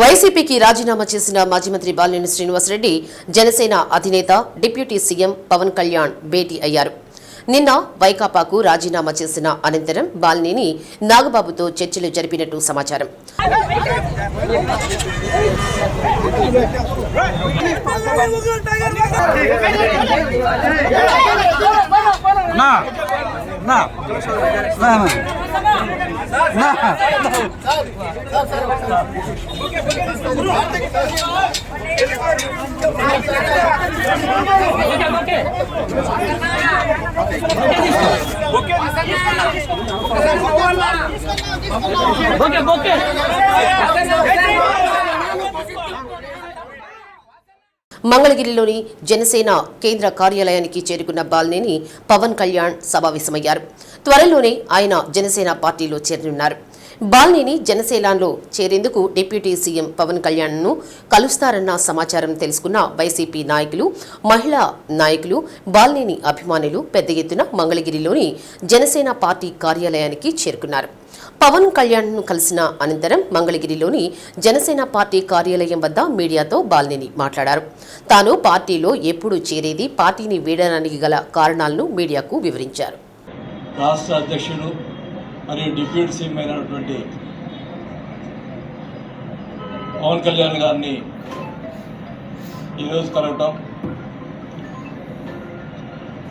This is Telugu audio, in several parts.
వైసీపీకి రాజీనామా చేసిన మాజీ మంత్రి బాలినేని శ్రీనివాసరెడ్డి జనసేన అధినేత డిప్యూటీ సీఎం పవన్ కళ్యాణ్ భేటీ అయ్యారు. నిన్న వైకాపాకు రాజీనామా చేసిన అనంతరం బాలినేని నాగబాబుతో చర్చలు జరిపినట్టు సమాచారం. ఓకే మంగళగిరిలోని జనసేన కేంద్ర కార్యాలయానికి చేరుకున్న బాలినేని పవన్ కళ్యాణ్ సమావేశమయ్యారు. త్వరలోనే ఆయన జనసేన పార్టీలో చేరనున్నారు. బాలినేని జనసేనలో చేరేందుకు డిప్యూటీ సీఎం పవన్ కళ్యాణ్ను కలుస్తారన్న సమాచారం తెలుసుకున్న వైసీపీ నాయకులు మహిళా నాయకులు బాలినేని అభిమానులు పెద్ద ఎత్తున మంగళగిరిలోని జనసేన పార్టీ కార్యాలయానికి చేరుకున్నారు. పవన్ కళ్యాణ్ను కలిసిన అనంతరం మంగళగిరిలోని జనసేన పార్టీ కార్యాలయం వద్ద మీడియాతో బాలినేని మాట్లాడారు. తాను పార్టీలో ఎప్పుడు చేరేది పార్టీని వీడడానికి గల కారణాలను మీడియాకు వివరించారు. రాష్ట్ర అధ్యక్షుడు మరియు డిప్యూటీ సీఎం అయినటువంటి పవన్ కళ్యాణ్ గారిని ఈరోజు కలవటం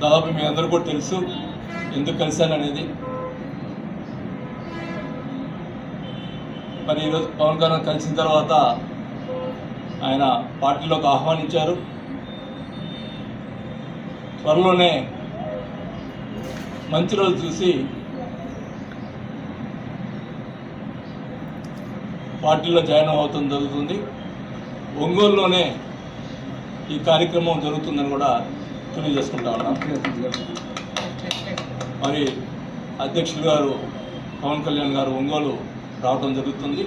దాదాపు మీ అందరూ కూడా తెలుసు ఎందుకు కలిశాననేది మరి ఈరోజు పవన్ కళ్యాణ్ కలిసిన తర్వాత ఆయన పార్టీలోకి ఆహ్వానించారు. త్వరలోనే మంచి రోజు చూసి పార్టీలో జాయిన్ అవుతాం జరుగుతుంది. ఒంగోలులోనే ఈ కార్యక్రమం జరుగుతుందని కూడా తెలియజేసుకుంటా ఉన్నాం. మరి అధ్యక్షులు గారు పవన్ కళ్యాణ్ గారు ఒంగోలు రావడం జరుగుతుంది.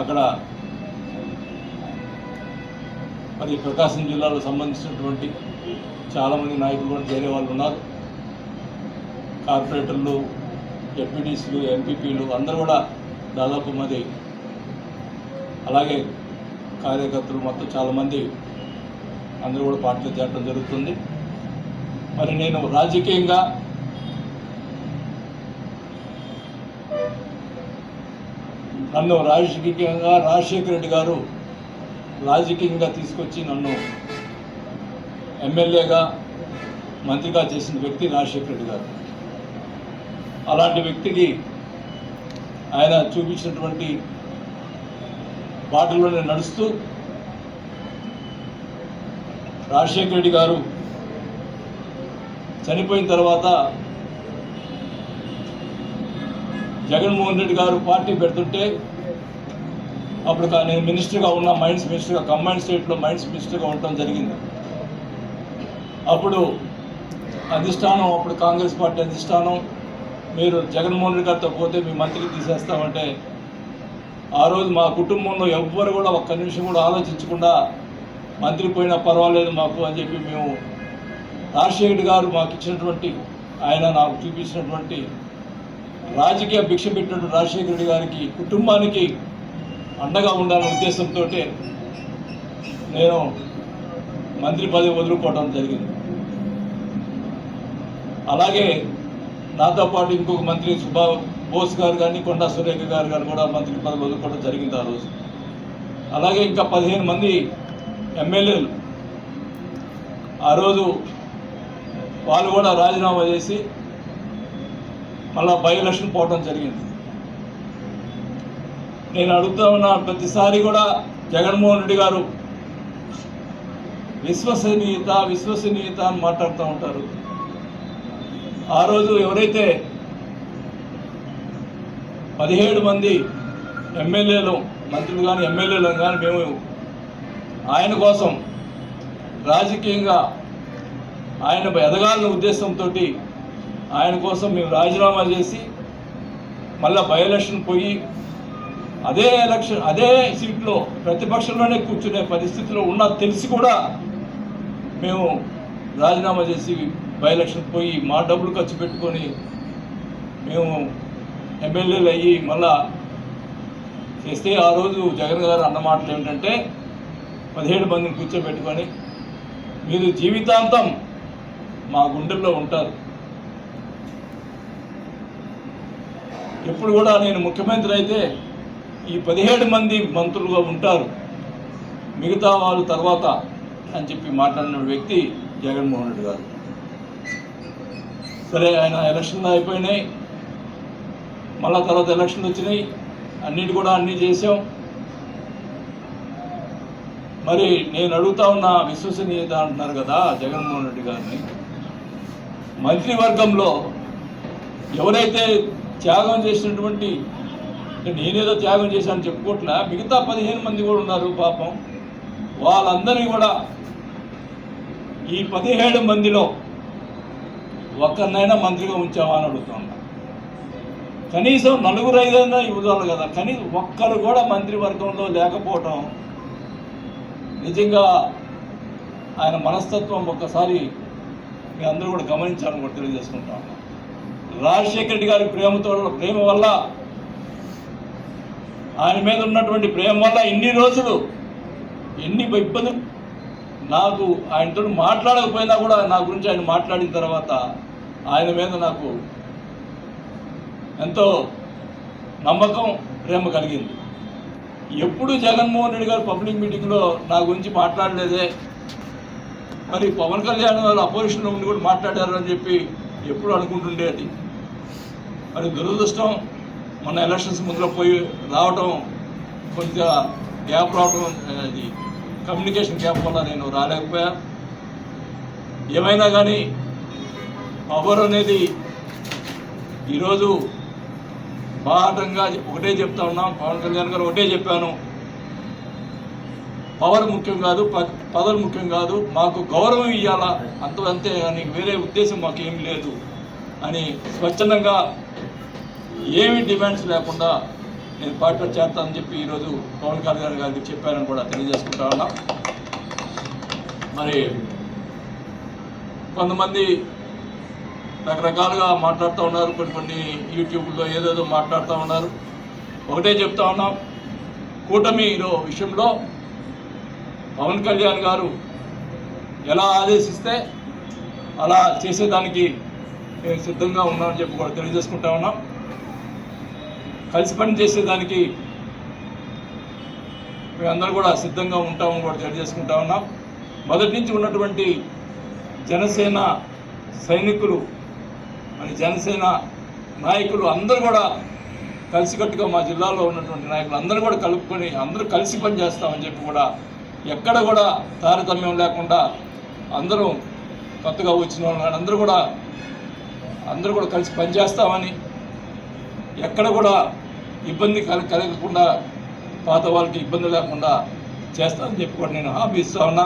అక్కడ మరి ప్రకాశం జిల్లాలో సంబంధించినటువంటి చాలామంది నాయకులు కూడా చేరే వాళ్ళు ఉన్నారు. కార్పొరేటర్లు ఎంపీటీసీలు ఎంపీపీలు అందరూ కూడా దాదాపు మరి అలాగే కార్యకర్తలు మొత్తం చాలామంది అందరూ కూడా పార్టీలో చేరడం జరుగుతుంది. మరి నేను రాజకీయంగా నన్ను రాజకీయంగా రాజశేఖర రెడ్డి గారు రాజకీయంగా తీసుకొచ్చి నన్ను ఎమ్మెల్యేగా మంత్రిగా చేసిన వ్యక్తి రాజశేఖర రెడ్డి గారు. అలాంటి వ్యక్తికి ఆయన చూపించినటువంటి బాటలోనే నడుస్తూ రాజశేఖర రెడ్డి గారు చనిపోయిన తర్వాత జగన్మోహన్ రెడ్డి గారు పార్టీ పెడుతుంటే అప్పుడు నేను మినిస్టర్గా ఉన్న మైండ్స్ మినిస్టర్గా కంబైన్ స్టేట్లో మైండ్స్ మినిస్టర్గా ఉండటం జరిగింది. అప్పుడు అధిష్టానం అప్పుడు కాంగ్రెస్ పార్టీ అధిష్టానం మీరు జగన్మోహన్ రెడ్డి గారితో పోతే మీ మంత్రి తీసేస్తామంటే ఆ రోజు మా కుటుంబంలో ఎవ్వరు కూడా ఒక్క నిమిషం కూడా ఆలోచించకుండా మంత్రి పోయినా పర్వాలేదు మాకు అని చెప్పి మేము రాజశేఖర్ గారు మాకు ఇచ్చినటువంటి ఆయన నాకు చూపించినటువంటి రాజకీయ భిక్ష పెట్టినటువంటి రాజశేఖర రెడ్డి గారికి కుటుంబానికి అండగా ఉండాలనే ఉద్దేశంతో నేను మంత్రి పదవి వదులుకోవడం జరిగింది. అలాగే నాతో పాటు ఇంకొక మంత్రి సుభా బోస్ గారు కానీ కొండా సురేఖ గారు కానీ కూడా మంత్రి పదవి వదులుకోవడం జరిగింది ఆ రోజు. అలాగే ఇంకా పదిహేను మంది ఎమ్మెల్యేలు. ఆ రోజు వాళ్ళు కూడా రాజీనామా చేసి మళ్ళా బై ఎలక్షన్ పోవడం జరిగింది. నేను అడుగుతా ఉన్న ప్రతిసారి కూడా జగన్మోహన్ రెడ్డి గారు విశ్వసనీయత విశ్వసనీయత అని మాట్లాడుతూ ఉంటారు. ఆ రోజు ఎవరైతే పదిహేడు మంది ఎమ్మెల్యేలు మంత్రులు కానీ ఎమ్మెల్యేలు కానీ మేము ఆయన కోసం రాజకీయంగా ఆయన ఎదగాలని ఉద్దేశంతో ఆయన కోసం మేము రాజీనామా చేసి మళ్ళా బై ఎలక్షన్ పోయి అదే ఎలక్షన్ అదే సీట్లో ప్రతిపక్షంలోనే కూర్చునే పరిస్థితిలో ఉన్న తెలిసి కూడా మేము రాజీనామా చేసి బై ఎలక్షన్ పోయి మా డబ్బులు ఖర్చు పెట్టుకొని మేము ఎమ్మెల్యేలు అయ్యి మళ్ళా చేస్తే ఆ రోజు జగన్ గారు అన్న మాటలు ఏమిటంటే పదిహేడు మందిని కూర్చోబెట్టుకొని మీరు జీవితాంతం మా గుండెల్లో ఉంటారు. ఎప్పుడు కూడా నేను ముఖ్యమంత్రి అయితే ఈ పదిహేడు మంది మంత్రులుగా ఉంటారు. మిగతా వాళ్ళు తర్వాత అని చెప్పి మాట్లాడిన వ్యక్తి జగన్మోహన్ రెడ్డి గారు. సరే ఆయన ఎలక్షన్లు అయిపోయినాయి. మళ్ళా తర్వాత ఎలక్షన్లు వచ్చినాయి. అన్నిటి కూడా అన్నీ చేసాం మరి నేను అడుగుతా ఉన్న విశ్వసనీయత అంటున్నారు కదా జగన్మోహన్ రెడ్డి గారిని. మంత్రివర్గంలో ఎవరైతే త్యాగం చేసినటువంటి నేనేదో త్యాగం చేశాను చెప్పుకోవట్లే మిగతా పదిహేను మంది కూడా ఉన్నారు పాపం. వాళ్ళందరినీ కూడా ఈ పదిహేడు మందిలో ఒక్కరినైనా మంత్రిగా ఉంచావా అని అడుగుతున్నా కనీసం నలుగురు ఐదైనా ఇవ్వాలి కదా కనీసం ఒక్కరు కూడా మంత్రివర్గంలో లేకపోవటం నిజంగా ఆయన మనస్తత్వం ఒక్కసారి మీ అందరూ కూడా గమనించాలని కూడా తెలియజేసుకుంటాం రాజశేఖర రెడ్డి గారి ప్రేమతో ప్రేమ వల్ల ఆయన మీద ఉన్నటువంటి ప్రేమ వల్ల ఇన్ని రోజులు ఎన్ని ఇబ్బందులు నాకు ఆయనతో మాట్లాడకపోయినా కూడా నా గురించి ఆయన మాట్లాడిన తర్వాత ఆయన మీద నాకు ఎంతో నమ్మకం ప్రేమ కలిగింది. ఎప్పుడు జగన్మోహన్ రెడ్డి గారు పబ్లిక్ మీటింగ్లో నా గురించి మాట్లాడలేదే. మరి పవన్ కళ్యాణ్ గారు అపోజిషన్లో ఉండి కూడా మాట్లాడారు అని చెప్పి ఎప్పుడు అనుకుంటుండేది మరి దురదృష్టం మొన్న ఎలక్షన్స్ ముందులో పోయి రావటం కొద్దిగా గ్యాప్ రావటం అది కమ్యూనికేషన్ గ్యాప్ వల్ల నేను రాలేకపోయా. ఏమైనా కానీ పవర్ అనేది ఈరోజు బాహటంగా ఒకటే చెప్తా ఉన్నాం పవన్ కళ్యాణ్ గారు ఒకటే చెప్పాను. పవర్ ముఖ్యం కాదు పదవి ముఖ్యం కాదు మాకు గౌరవం ఇవ్వాలా అంత అంతే అని వేరే ఉద్దేశం మాకు ఏం లేదు అని స్వచ్ఛందంగా ఏమి డిమాండ్స్ లేకుండా నేను పార్టీలో చేస్తానని చెప్పి ఈరోజు పవన్ కళ్యాణ్ గారికి చెప్పారని కూడా తెలియజేసుకుంటా ఉన్నా. మరి కొంతమంది రకరకాలుగా మాట్లాడుతూ ఉన్నారు. కొన్ని కొన్ని యూట్యూబ్లో ఏదేదో మాట్లాడుతూ ఉన్నారు. ఒకటే చెప్తా ఉన్నాం కూటమిలో విషయంలో పవన్ కళ్యాణ్ గారు ఎలా ఆదేశిస్తే అలా చేసేదానికి మేము సిద్ధంగా ఉన్నామని చెప్పి కూడా తెలియజేసుకుంటా ఉన్నాం. కలిసి పని చేసేదానికి మేమందరం కూడా సిద్ధంగా ఉంటామని కూడా తెలియజేసుకుంటా ఉన్నాం. మొదటి నుంచి ఉన్నటువంటి జనసేన సైనికులు మరి జనసేన నాయకులు అందరూ కూడా కలిసికట్టుగా మా జిల్లాలో ఉన్నటువంటి నాయకులు అందరూ కూడా కలుపుకొని అందరూ కలిసి పనిచేస్తామని చెప్పి కూడా ఎక్కడ కూడా తారతమ్యం లేకుండా అందరూ కొత్తగా వచ్చిన వాళ్ళు అందరూ కూడా అందరూ కూడా కలిసి పనిచేస్తామని ఎక్కడ కూడా ఇబ్బంది కల కలగకుండా పాత వాళ్ళకి ఇబ్బంది లేకుండా చేస్తామని చెప్పి కూడా నేను హామీ ఇస్తా ఉన్నా.